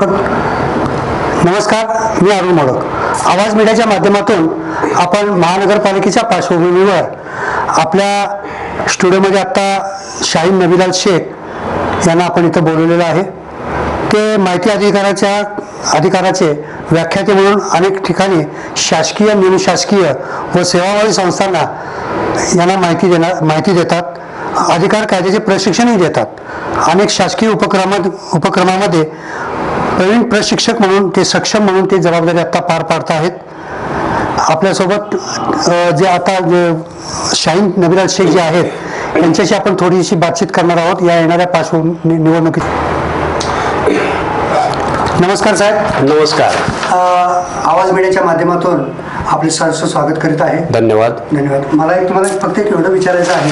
नमस्कार मी अरुण मोडक. आवाज मीडियाच्या माध्यमातून आपण महानगरपालिकेच्या पार्श्वभूमीवर आपल्या स्टुडिओमध्ये आत्ता शाहीन नबीलाल शेख यांना आपण इथं बोलवलेलं आहे. ते माहिती अधिकाराच्या अधिकाराचे व्याख्याते म्हणून अनेक ठिकाणी शासकीय निमशासकीय व सेवाभावी संस्थांना यांना माहिती देणार माहिती देतात. अधिकार कायद्याचे प्रशिक्षणही देतात. अनेक शासकीय उपक्रमात उपक्रमामध्ये प्रवीण प्रशिक्षक म्हणून ते सक्षम म्हणून ते जबाबदारी आता पार पाडत आहेत. आपल्यासोबत जे आता जे शाहीन नबीलाल शेख जे आहेत यांच्याशी आपण थोडीशी बातचीत करणार आहोत. या येणाऱ्या पार्श्व नि- निवडणुकीत. नमस्कार साहेब. नमस्कार. आवाज मीडियाच्या माध्यमातून आपले सहर्ष स्वागत करीत आहे. धन्यवाद. धन्यवाद. मला एक तुम्हाला फक्त एक एवढं विचारायचं आहे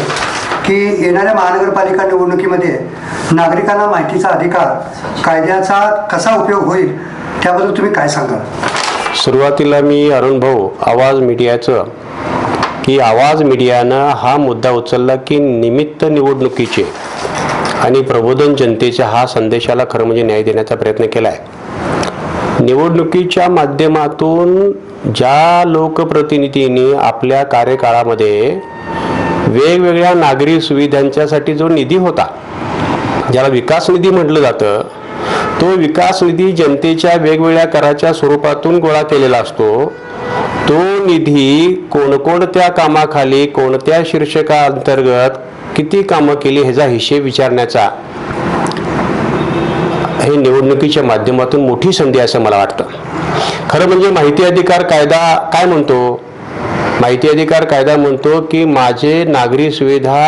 की येणाऱ्या महानगरपालिका निवडणुकीमध्ये नागरिकांना माहितीचा अधिकार कायद्याचा कसा उपयोग होईल त्याबद्दल तुम्ही काय सांगाल? सुरुवातीला मी अरुण भाऊ आवाज मीडियाचं. की आवाज मीडियानं हा मुद्दा उचलला की निमित्त निवडणुकीचे आणि प्रबोधन जनतेच्या हा संदेशाला खरं म्हणजे न्याय देण्याचा प्रयत्न केला आहे निवडणुकीच्या माध्यमातून ज्या लोकप्रतिनिधींनी आपल्या कार्यकाळामध्ये वेगवेगळ्या नागरी सुविधांच्यासाठी जो निधी होता ज्याला विकास निधी म्हटलं जातं तो विकास निधी जनतेच्या वेगवेगळ्या कराच्या स्वरूपातून गोळा केलेला असतो. तो निधी कोणकोणत्या कामाखाली कोणत्या शीर्षका अंतर्गत किती कामं केली ह्याचा हिशेब विचारण्याचा हे निवडणुकीच्या माध्यमातून मोठी संधी असं मला वाटतं. खरं म्हणजे माहिती अधिकार कायदा काय म्हणतो? माहिती अधिकार कायदा म्हणतो की माझे नागरी सुविधा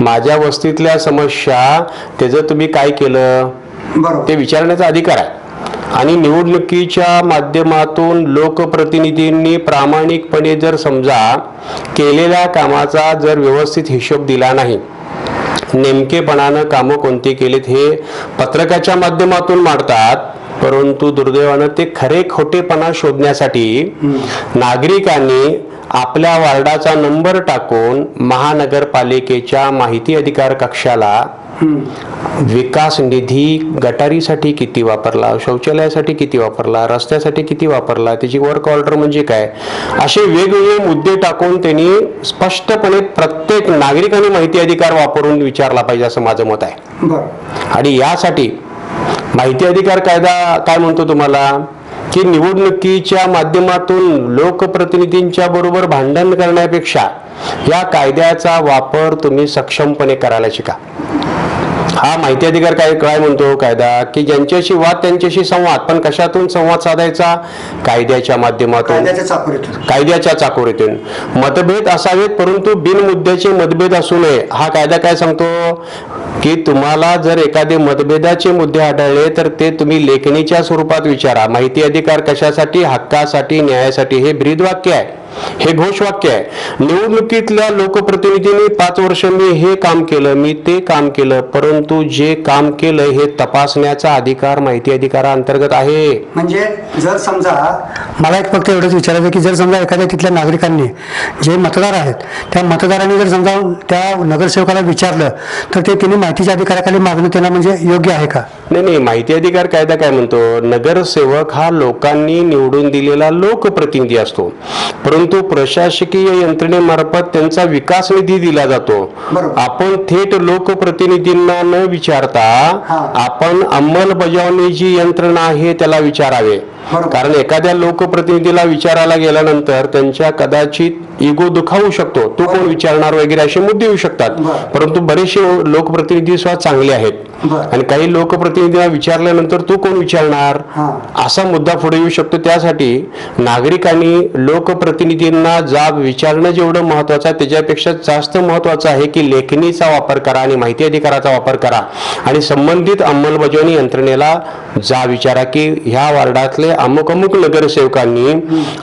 माझ्या वस्तीतल्या समस्या त्याचं तुम्ही काय केलं? ते विचारण्याचा अधिकार आहे. आणि निवडणुकीच्या माध्यमातून लोकप्रतिनिधींनी प्रामाणिकपणे जर समजा केलेल्या कामाचा जर व्यवस्थित हिशोब दिला नाही नेमकेपणानं कामं कोणती केलीत हे पत्रकाच्या माध्यमातून मांडतात परंतु दुर्दैवानं ते खरे खोटेपणा शोधण्यासाठी नागरिकांनी आपल्या वार्डाचा नंबर टाकून महानगरपालिकेच्या माहिती अधिकार कक्षाला विकास निधी गटारीसाठी किती वापरला शौचालयासाठी किती वापरला रस्त्यासाठी किती वापरला त्याची वर्क ऑर्डर म्हणजे काय? असे वेगवेगळे मुद्दे टाकून त्यांनी स्पष्टपणे प्रत्येक नागरिकाने माहिती अधिकार वापरून विचारला पाहिजे असं माझं मत आहे. आणि यासाठी माहिती अधिकार कायदा काय म्हणतो तुम्हाला? की निवडणुकीच्या माध्यमातून लोकप्रतिनिधींच्या बरोबर भांडण करण्यापेक्षा या कायद्याचा वापर तुम्ही सक्षमपणे करायला शिका. हा माहिती अधिकार काय काय म्हणतो कायदा? की ज्यांच्याशी वाद त्यांच्याशी संवाद. पण कशातून संवाद साधायचा? कायद्याच्या माध्यमातून. कायद्याच्या चाकोरीतून. मतभेद असावेत परंतु बिनमुद्द्याचे मतभेद असू नये. हा कायदा काय सांगतो? की तुम्हाला जर एखादे मतभेदाचे मुद्दे आढळले तर ते तुम्ही लेखणीच्या स्वरूपात विचारा. माहिती अधिकार कशासाठी? हक्कासाठी? न्यायासाठी? हे ब्रीदवाक्य आहे. हे घोषवाक्य आहे. निवडणुकीतल्या लोकप्रतिनिधींनी पाच वर्ष मी हे काम केलं मी ते काम केलं परंतु जे काम केलं हे तपासण्याचा अधिकार माहिती अधिकाराअंतर्गत आहे. म्हणजे जर समजा मला एक फक्त एवढंच विचारायचं की जर समजा एखाद्या तिथल्या नागरिकांनी जे मतदार आहेत त्या मतदारांनी जर समजा त्या नगरसेवकाला विचारलं तर ते त्यांनी माहितीच्या अधिकाराखाली मागणं त्यांना म्हणजे योग्य आहे का? नाही नाही माहिती अधिकार कायदा काय म्हणतो? नगरसेवक हा लोकांनी निवडून दिलेला लोकप्रतिनिधी असतो. परंतु प्रशासकीय यंत्रणेमार्फत त्यांचा विकास निधी दिला जातो. आपण थेट लोकप्रतिनिधींना न विचारता. आपण अंमलबजावणी जी यंत्रणा आहे त्याला विचारावे. कारण एखाद्या लोकप्रतिनिधीला विचारायला गेल्यानंतर त्यांच्या कदाचित इगो दुखावू शकतो. तो कोण विचारणार वगैरे असे मुद्दे येऊ शकतात. परंतु बरेचसे लोकप्रतिनिधी सुद्धा चांगले आहेत. आणि काही लोकप्रतिनिधींना विचारल्यानंतर तू कोण विचारणार. असा मुद्दा पुढे येऊ शकतो. त्यासाठी नागरिकांनी लोकप्रतिनिधींना जाब विचारणं जेवढं महत्वाचं आहे त्याच्यापेक्षा जास्त महत्वाचं आहे की लेखणीचा वापर करा आणि माहिती अधिकाराचा वापर करा. आणि संबंधित अंमलबजावणी यंत्रणेला जा विचारा की ह्या वार्डातले अमुक अमुक नगरसेवकांनी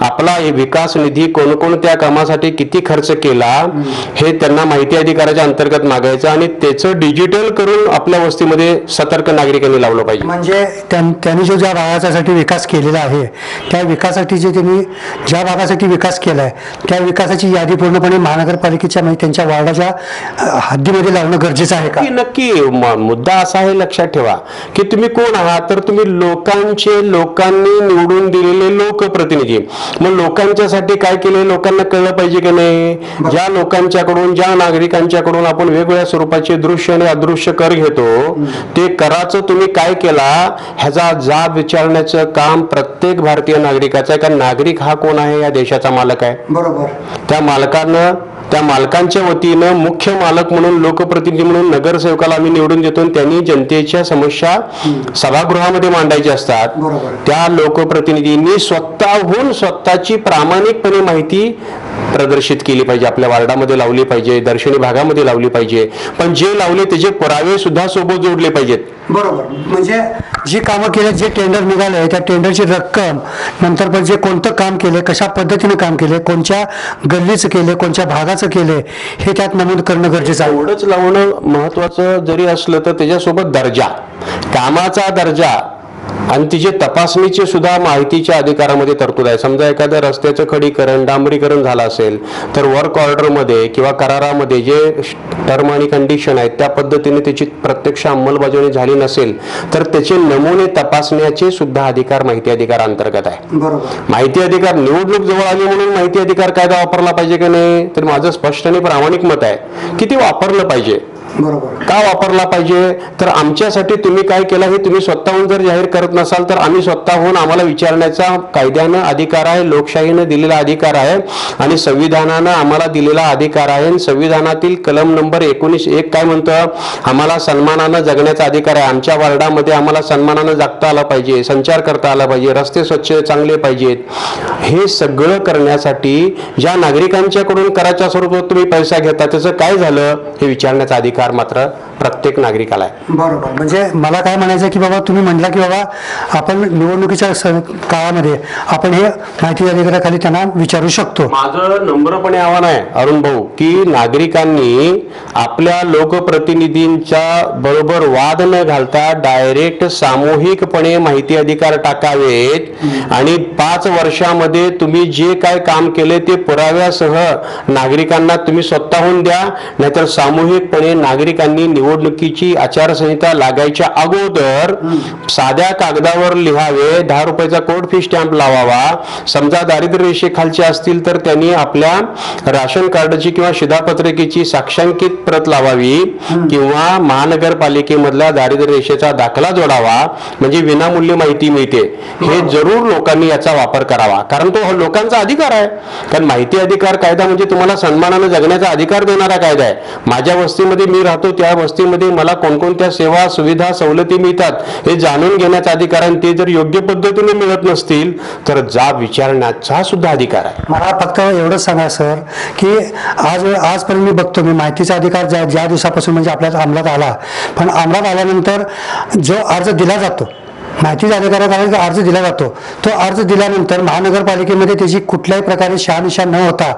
आपला विकास निधी कोणकोणत्या कामासाठी किती खर्च केला हे त्यांना माहिती अधिकाराच्या अंतर्गत मागायचं आणि त्याचं डिजिटल करून आपल्या वस्तीमध्ये सतर्क नागरिकांनी लावलं पाहिजे. म्हणजे त्यां- त्यांनी जो ज्या भागासाठी विकास केलेला आहे त्या विकासासाठी जे त्यांनी ज्या भागासाठी विकास केला आहे त्या विकासाची यादी पूर्णपणे महानगरपालिकेच्या म्हणजे त्यांच्या वार्डाच्या हद्दीमध्ये लावणं गरजेचं आहे का? नक्की मुद्दा असा आहे लक्षात ठेवा की तुम्ही कोण आहात? तर तुम्ही लोकांचे लोकांनी निवडून दिलेले लोकप्रतिनिधी. मग लोकांच्यासाठी काय केले लोकांना कळलं पाहिजे की नाही? ज्या लोकांच्याकडून ज्या नागरिकांच्याकडून आपण वेगवेगळ्या स्वरूपाचे दृश्य आणि अदृश्य कर घेतो ते कराचं तुम्ही काय केला? ह्याचा जाब विचारण्याचं काम प्रत्येक भारतीय नागरिकाचं आहे. कारण नागरिक हा कोण आहे? या देशाचा मालक आहे. बरोबर. त्या मालकानं त्या मालकांच्या वतीनं मुख्य मालक म्हणून लोकप्रतिनिधी म्हणून नगरसेवकाला आम्ही निवडून देतो आणि त्यांनी जनतेच्या समस्या सभागृहामध्ये मांडायच्या असतात. त्या लोकप्रतिनिधींनी स्वतःहून स्वतःची प्रामाणिकपणे माहिती प्रदर्शित केली पाहिजे आपल्या वार्डामध्ये लावली पाहिजे दर्शनी भागामध्ये लावली पाहिजे. पण जे लावले त्याचे पुरावे सुद्धा सोबत जोडले पाहिजेत. बरोबर. म्हणजे जी कामं केले जे टेंडर निघाले त्या टेंडरची रक्कम नंतर पण जे कोणतं काम केले कशा पद्धतीने काम केले कोणत्या गल्लीचं केले कोणत्या भागाचं केले हे त्यात नमूद करणं गरजेचं आहे. एवढंच लावणं महत्वाचं जरी असलं तर त्याच्यासोबत दर्जा. कामाचा दर्जा आणि तिचे तपासणीचे सुद्धा माहितीच्या अधिकारामध्ये तरतूद आहे. समजा एखाद्या रस्त्याचं खडीकरण डांबरीकरण झालं असेल तर वर्क ऑर्डरमध्ये किंवा करारामध्ये जे टर्म आणि कंडिशन आहेत त्या पद्धतीने त्याची प्रत्यक्ष अंमलबजावणी झाली नसेल तर त्याचे नमुने तपासण्याचे सुद्धा अधिकार माहिती अधिकार अंतर्गत आहे. माहिती अधिकार निवडणूक जवळ आली म्हणून माहिती अधिकार कायदा वापरला पाहिजे की नाही? तर माझं स्पष्ट आणि प्रामाणिक मत आहे की ते वापरलं पाहिजे. बरोबर. का वापरला पाहिजे? तर आमच्यासाठी तुम्ही काय केलं हे तुम्ही स्वतःहून जर जाहीर करत नसाल तर आम्ही स्वतःहून आम्हाला विचारण्याचा कायद्यानं अधिकार आहे लोकशाहीनं दिलेला अधिकार आहे आणि संविधानानं आम्हाला दिलेला अधिकार आहे. आणि संविधानातील कलम नंबर एकोणीस एक काय म्हणतो? आम्हाला सन्मानानं जगण्याचा अधिकार आहे. आमच्या वार्डामध्ये आम्हाला सन्मानानं जगता आला पाहिजे संचार करता आला पाहिजे रस्ते स्वच्छ चांगले पाहिजेत. हे सगळं करण्यासाठी ज्या नागरिकांच्याकडून कराच्या स्वरूपात तुम्ही पैसा घेता त्याचं काय झालं? हे विचारण्याचा अधिकार अधिकार मात्र प्रत्येक नागरिकाला आहे. बरोबर. म्हणजे मला काय म्हणायचं की बाबा तुम्ही म्हटला की बाबा आपण निवडणुकीच्या काळामध्ये आपण हे माहिती अधिकाराखाली त्यांना विचारू शकतो. माझं नम्रपणे आव्हान आहे अरुण भाऊ की नागरिकांनी आपल्या लोकप्रतिनिधींच्या बरोबर वाद न घालता डायरेक्ट सामूहिकपणे माहिती अधिकार टाकावेत आणि पाच वर्षामध्ये तुम्ही जे काय काम केले ते पुराव्यासह नागरिकांना तुम्ही स्वतःहून द्या नाहीतर सामूहिकपणे नागरिकांनी निवडणुकीची आचारसंहिता लागायच्या अगोदर साध्या कागदावर लिहावे दहा रुपयाचा कोड फी स्टॅम्प लावावा. समजा दारिद्र्य रेषेखालचे असतील तर त्यांनी आपल्या राशन कार्डची किंवा शिधापत्रिकेची साक्षांकित प्रत लावावी किंवा महानगरपालिकेमधल्या दारिद्र्य रेषेचा दाखला जोडावा. म्हणजे विनामूल्य माहिती मिळते. हे जरूर लोकांनी याचा वापर करावा. कारण तो लोकांचा अधिकार आहे. कारण माहिती अधिकार कायदा म्हणजे तुम्हाला सन्मानानं जगण्याचा अधिकार देणारा कायदा आहे. माझ्या वस्तीमध्ये मी राहतो त्या वस्ती संस्थेमध्ये मला कोणकोणत्या सेवा सुविधा सवलती मिळतात हे जाणून घेण्याचा अधिकार आहे आणि ते जर योग्य पद्धतीने मिळत नसतील तर जाब विचारण्याचा सुद्धा अधिकार आहे. मला फक्त एवढंच सांगा सर की आज आजपर्यंत मी बघतो मी माहितीचा अधिकार ज्या ज्या दिवसापासून म्हणजे आपल्या अंमलात आला पण अंमलात आल्यानंतर जो अर्ज दिला जातो माहिती अधिकारात अर्ज दिला जातो. तो अर्ज दिल्यानंतर महानगरपालिकेमध्ये त्याची कुठल्याही प्रकारे शहानिशा न होता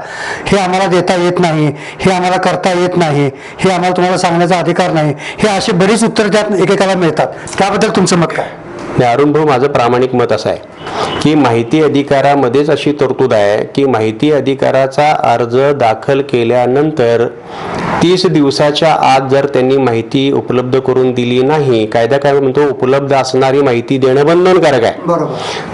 हे आम्हाला देता येत नाही हे आम्हाला करता येत नाही हे आम्हाला तुम्हाला सांगण्याचा अधिकार नाही हे असे बरीच उत्तर त्यात एकेकाला मिळतात. त्याबद्दल तुमचं मत काय? आणि अरुण भाऊ माझं प्रामाणिक मत असं आहे की माहिती अधिकारामध्येच अशी तरतूद आहे की माहिती अधिकाराचा अर्ज दाखल केल्यानंतर तीस दिवसाच्या आत जर त्यांनी माहिती उपलब्ध करून दिली नाही कायदा काय म्हणतो? उपलब्ध असणारी माहिती देणं बंधनकारक आहे.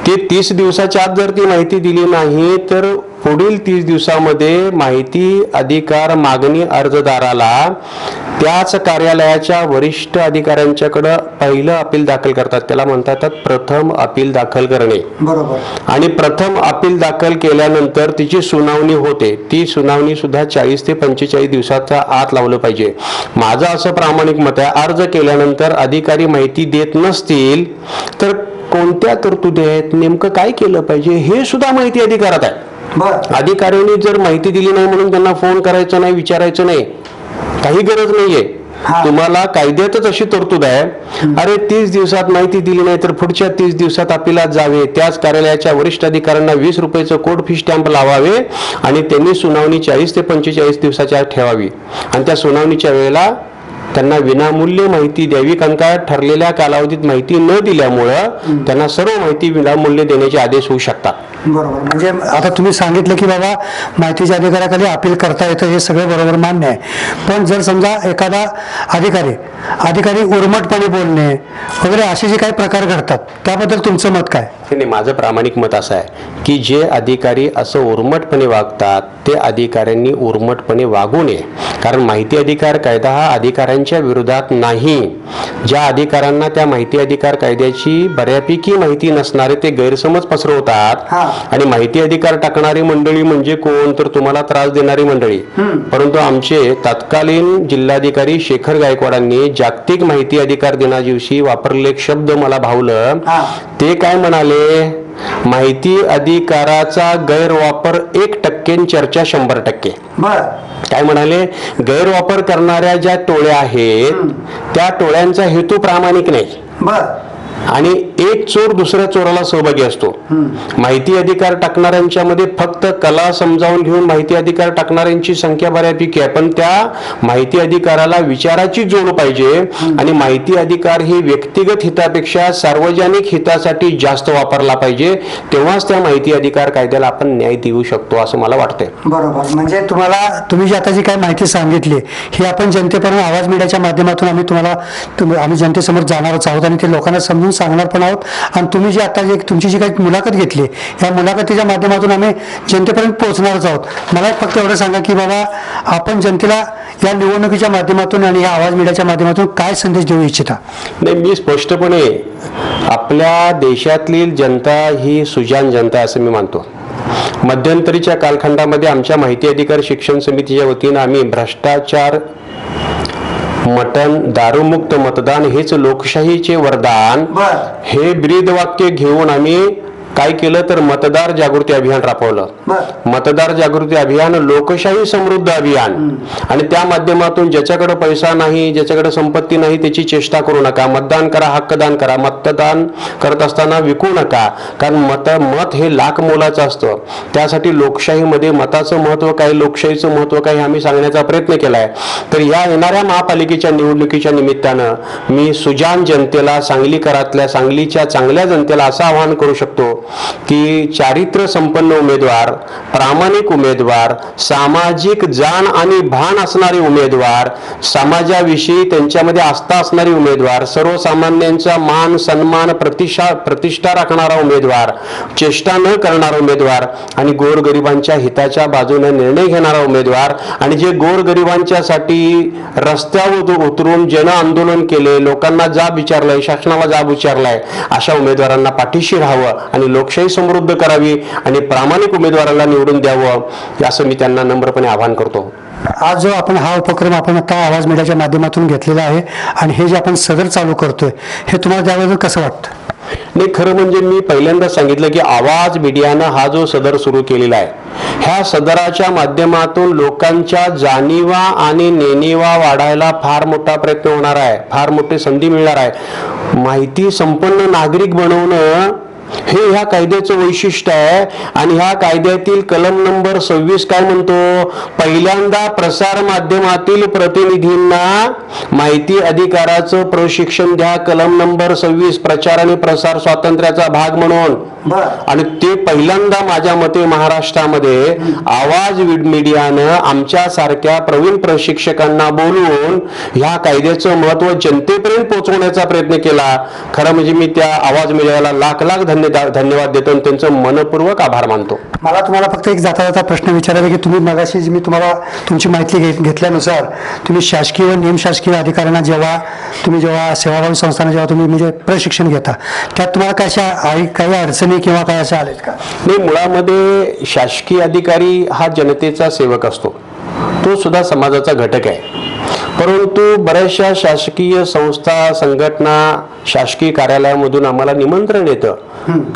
ते तीस दिवसाच्या आत जर ती माहिती दिली नाही तर पुढील तीस दिवसामध्ये माहिती अधिकार मागणी अर्जदाराला त्याच कार्यालयाच्या वरिष्ठ अधिकाऱ्यांच्याकडं पहिलं अपील दाखल करतात. त्याला म्हणतात प्रथम अपील दाखल करणे. बरोबर. आणि प्रथम अपील दाखल केल्यानंतर तिची सुनावणी होते. ती सुनावणी सुद्धा चाळीस ते पंचेचाळीस दिवसाचा आत लावलं पाहिजे. माझं असं प्रामाणिक मत आहे अर्ज केल्यानंतर अधिकारी माहिती देत नसतील तर कोणत्या तरतुदी आहेत? नेमकं काय केलं पाहिजे? हे सुद्धा माहिती अधिकारात आहे. अधिकाऱ्यांनी जर माहिती दिली नाही म्हणून त्यांना फोन करायचा नाही विचारायचं नाही काही गरज नाहीये. तुम्हाला कायद्यातच अशी तरतूद आहे. अरे तीस दिवसात माहिती दिली नाही तर पुढच्या तीस दिवसात अपिलात जावे. त्याच कार्यालयाच्या वरिष्ठ अधिकाऱ्यांना वीस रुपयाचं कोड फी स्टॅम्प लावावे आणि त्यांनी सुनावणी चाळीस ते पंचेचाळीस दिवसाच्या आत ठेवावी. आणि त्या सुनावणीच्या वेळेला त्यांना विनामूल्य माहिती द्यावी. कारण का? ठरलेल्या कालावधीत माहिती न दिल्यामुळं त्यांना सर्व माहिती विनामूल्य देण्याचे आदेश होऊ शकतात. बरोबर. म्हणजे आता तुम्ही सांगितलं की बाबा माहितीच्या अधिकाऱ्याखाली अपील करता येतं हे सगळं बरोबर मान्य आहे. पण जर समजा एखादा अधिकारी अधिकारी उर्मटपणे बोलणे वगैरे असे जे काही प्रकार घडतात त्याबद्दल तुमचं मत काय? नाही माझं प्रामाणिक मत असं आहे की जे अधिकारी असं उर्मटपणे वागतात ते अधिकाऱ्यांनी उर्मटपणे वागू नये. कारण माहिती अधिकार कायदा हा अधिकाऱ्यांच्या विरोधात नाही. ज्या अधिकाऱ्यांना त्या माहिती अधिकार कायद्याची बऱ्यापैकी माहिती नसणारे ते गैरसमज पसरवतात. आणि माहिती अधिकार टाकणारी मंडळी म्हणजे कोण? तर तुम्हाला त्रास देणारी मंडळी. परंतु आमचे तत्कालीन जिल्हाधिकारी शेखर गायकवाडांनी जागतिक माहिती अधिकार दिनादिवशी वापरले एक शब्द मला भावलं. ते काय म्हणाले? माहिती अधिकाराचा गैरवापर एक टक्के चर्चा शंभर टक्के. काय म्हणाले? गैरवापर करणाऱ्या ज्या टोळ्या आहेत त्या टोळ्यांचा हेतू प्रामाणिक नाही. आणि एक चोर दुसऱ्या चोराला सहभागी असतो. माहिती अधिकार टाकणाऱ्यांच्या मध्ये फक्त कला समजावून घेऊन माहिती अधिकार टाकणाऱ्यांची संख्या बऱ्यापैकी आहे पण त्या माहिती अधिकाराला विचाराची जोड पाहिजे आणि माहिती अधिकार ही व्यक्तिगत हितापेक्षा सार्वजनिक हितासाठी जास्त वापरला पाहिजे तेव्हाच त्या माहिती अधिकार कायद्याला आपण न्याय देऊ शकतो असं मला वाटतंय. बरोबर. म्हणजे तुम्हाला तुम्ही जी आता जी काही माहिती सांगितली ही आपण जनतेपर्यंत आवाज मीडियाच्या माध्यमातून आम्ही तुम्हाला आम्ही जनतेसमोर जाणारच आहोत आणि ते लोकांना समजून सांगणार पण आहोत. आणि तुम्ही जी आता जे तुमची जी काही मुलाखत घेतली या मुलाखतीच्या माध्यमातून आम्ही जनतेपर्यंत पोहोचणारच आहोत. मला फक्त एवढं सांगा की बाबा आपण जनतेला या निवडणुकीच्या माध्यमातून आणि या आवाज मीडियाच्या माध्यमातून काय संदेश देऊ इच्छिता? नाही मी स्पष्टपणे आपल्या देशातील जनता ही सुजान जनता असं मी मानतो. मध्यंतरीच्या कालखंडामध्ये आमच्या माहिती अधिकार शिक्षण समितीच्या वतीनं आम्ही भ्रष्टाचार मटन दारूमुक्त मतदान हेच लोकशाहीचे वरदान. हे ब्रीद वाक्य घेऊन आम्ही काय केलं तर मतदार जागृती अभियान राबवलं. मतदार जागृती अभियान लोकशाही समृद्ध अभियान. आणि त्या माध्यमातून ज्याच्याकडे पैसा नाही ज्याच्याकडे संपत्ती नाही त्याची चेष्टा करू नका. मतदान करा हक्कदान करा. मतदान करत असताना विकू नका. कारण मत मत हे लाख मोलाचं असतं. त्यासाठी लोकशाहीमध्ये मताचं महत्त्व काय लोकशाहीचं महत्त्व काय आम्ही सांगण्याचा प्रयत्न केलाय. तर या येणाऱ्या महापालिकेच्या निवडणुकीच्या निमित्तानं मी सुजान जनतेला सांगलीकरातल्या सांगलीच्या चांगल्या जनतेला असं आवाहन करू शकतो की चारित्र्य संपन्न उमेदवार प्रामाणिक उमेदवार सामाजिक जाण आणि भान असणारे उमेदवार समाजाविषयी त्यांच्यामध्ये आस्था असणारे उमेदवार सर्वसामान्यांचा मान सन्मान प्रतिष्ठा प्रतिष्ठा राखणारा उमेदवार चेष्टा न करणारा उमेदवार आणि गोरगरिबांच्या हिताच्या बाजूने निर्णय घेणारा उमेदवार आणि जे गोरगरिबांच्यासाठी रस्त्यावर उतरून जन आंदोलन केले लोकांना जाब विचारलंय शासनाला जाब विचारलाय अशा उमेदवारांना पाठीशी राहावं आणि लोकशाही समृद्ध करावी आणि प्रामाणिक उमेदवाराला निवडून द्यावं असं मी त्यांना नम्रपणे आवाहन करतो. आज जो आपण हा उपक्रम आपण आता आवाज मीडियाच्या माध्यमातून घेतलेला आहे आणि हे जे आपण सदर चालू करतोय हे तुम्हाला त्याबद्दल कसं वाटतं? नाही खरं म्हणजे मी पहिल्यांदा सांगितलं की आवाज मीडियानं हा जो सदर सुरू केलेला आहे ह्या सदराच्या माध्यमातून लोकांच्या जाणीवा आणि नेणीवा वाढायला फार मोठा प्रयत्न होणार आहे फार मोठी संधी मिळणार आहे. माहिती संपन्न नागरिक बनवणं हे ह्या कायद्याचं वैशिष्ट्य आहे आणि ह्या कायद्यातील कलम नंबर सव्वीस काय म्हणतो? पहिल्यांदा प्रसार माध्यमातील प्रतिनिधींना माहिती अधिकाराचं प्रशिक्षण द्या. कलम नंबर सव्वीस प्रचार आणि प्रसार स्वातंत्र्याचा भाग म्हणून. आणि ते पहिल्यांदा माझ्या मते महाराष्ट्रामध्ये आवाज मीडियानं आमच्या सारख्या प्रवीण प्रशिक्षकांना बोलवून ह्या कायद्याचं महत्त्व जनतेपर्यंत पोहोचवण्याचा प्रयत्न केला. खरं म्हणजे मी त्या आवाज मीडियाला लाख लाख धन्य धन्यवाद देतो आणि त्यांचं मनपूर्वक आभार मानतो. मला तुम्हाला फक्त एक जाता जाता प्रश्न विचारायचा की तुम्ही मगाशी मी तुम्हाला तुमची माहिती घेतल्यानुसार तुम्ही शासकीय व निमशासकीय अधिकाऱ्यांना जेव्हा तुम्ही जेव्हा सेवाभावी संस्थांना जेव्हा तुम्ही म्हणजे प्रशिक्षण घेता त्यात तुम्हाला काय अशा आई- काही अडचणी किंवा काय अशा आलेत का? नाही मुळामध्ये शासकीय अधिकारी हा जनतेचा सेवक असतो. तो सुद्धा समाजाचा घटक आहे. परंतु बऱ्याचशा शासकीय संस्था संघटना शासकीय कार्यालयामधून आम्हाला निमंत्रण येतं.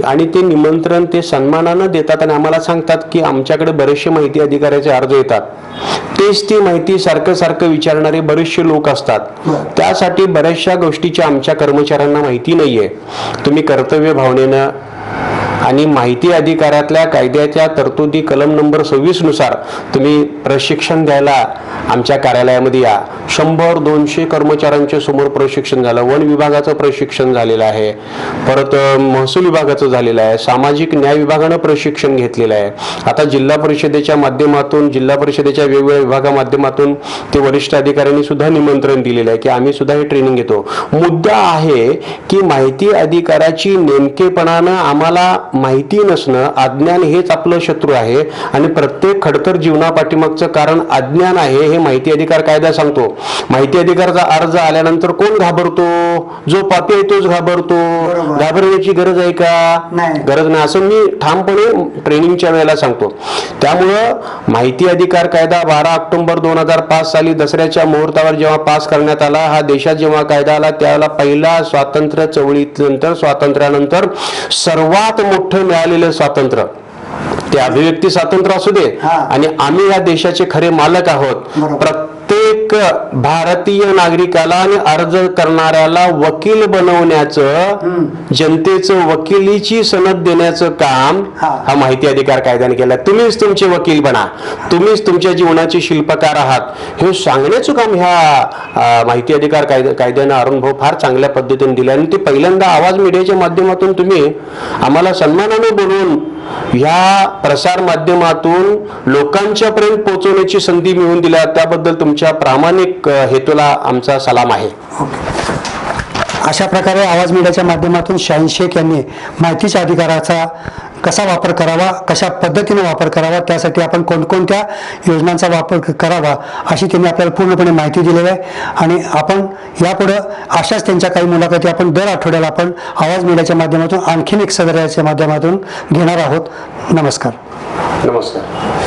आणि ते निमंत्रण ते सन्मानानं देतात आणि आम्हाला सांगतात की आमच्याकडे बरेचसे माहिती अधिकाऱ्याचे अर्ज येतात. तेच ती माहिती सारखं सारखं विचारणारे बरेचसे लोक असतात. त्यासाठी बऱ्याचशा गोष्टीची आमच्या कर्मचाऱ्यांना माहिती नाहीये. तुम्ही कर्तव्य भावनेनं आणि माहिती अधिकारातल्या कायद्याच्या तरतुदी कलम नंबर सव्वीसनुसार तुम्ही प्रशिक्षण द्यायला आमच्या कार्यालयामध्ये या. शंभर दोनशे कर्मचाऱ्यांच्या समोर प्रशिक्षण झालं. वन विभागाचं प्रशिक्षण झालेलं आहे. परत महसूल विभागाचं झालेलं आहे. सामाजिक न्याय विभागानं प्रशिक्षण घेतलेलं आहे. आता जिल्हा परिषदेच्या माध्यमातून जिल्हा परिषदेच्या वेगवेगळ्या विभागा माध्यमातून ते वरिष्ठ अधिकाऱ्यांनी सुद्धा निमंत्रण दिलेलं आहे की आम्ही सुद्धा हे ट्रेनिंग घेतो. मुद्दा आहे की माहिती अधिकाराची नेमकेपणानं आम्हाला माहिती नसणं अज्ञान हेच आपलं शत्रू आहे. आणि प्रत्येक खडतर जीवनापाठीमागचं कारण अज्ञान आहे हे माहिती अधिकार कायदा सांगतो. माहिती अधिकाराचा अर्ज आल्यानंतर कोण घाबरतो? जो पापी आहे तोच घाबरतो. घाबरण्याची गरज आहे का? नाही. गरज नाही. असं मी ठामपणे ट्रेनिंगच्या वेळेला सांगतो. त्यामुळं माहिती अधिकार कायदा बारा ऑक्टोबर दोन हजार पाच साली दसऱ्याच्या मुहूर्तावर जेव्हा पास करण्यात आला हा देशात जेव्हा कायदा आला त्यावेळेला पहिला स्वातंत्र्य चळवळीनंतर स्वातंत्र्यानंतर सर्वात मोठं मिळालेलं स्वातंत्र्य ते अभिव्यक्ती स्वातंत्र्य असू दे. आणि आम्ही या देशाचे खरे मालक आहोत. प्रत्येक भारतीय नागरिकाला आणि अर्ज करणाऱ्याला वकील बनवण्याचं जनतेचं वकिलीची सनद देण्याचं काम हा. माहिती अधिकार कायद्याने केला. तुम्हीच तुमचे वकील बना. तुम्हीच तुमच्या जीवनाचे शिल्पकार आहात. हे सांगण्याचं काम ह्या माहिती अधिकार कायद्या कायद्यानं अरुणभाऊ फार चांगल्या पद्धतीने दिलं. आणि ते पहिल्यांदा आवाज मीडियाच्या माध्यमातून तुम्ही आम्हाला सन्मानाने बोलवून ह्या प्रसार माध्यमातून लोकांच्या पर्यंत पोहोचवण्याची संधी मिळवून दिल्या. त्याबद्दल तुमच्या प्रामाणिक हेतूला आमचा सलाम आहे. अशा प्रकारे आवाज मीडियाच्या माध्यमातून शाहीन शेख यांनी माहितीच्या अधिकाराचा कसा वापर करावा कशा पद्धतीने वापर करावा त्यासाठी आपण कोणकोणत्या योजनांचा वापर क- करावा अशी त्यांनी आपल्याला पूर्णपणे माहिती दिलेली आहे. आणि आपण यापुढं अशाच त्यांच्या काही मुलाखती आपण दर आठवड्याला आपण आवाज मीडियाच्या माध्यमातून आणखीन एक सदर्याच्या माध्यमातून घेणार आहोत. नमस्कार. नमस्कार.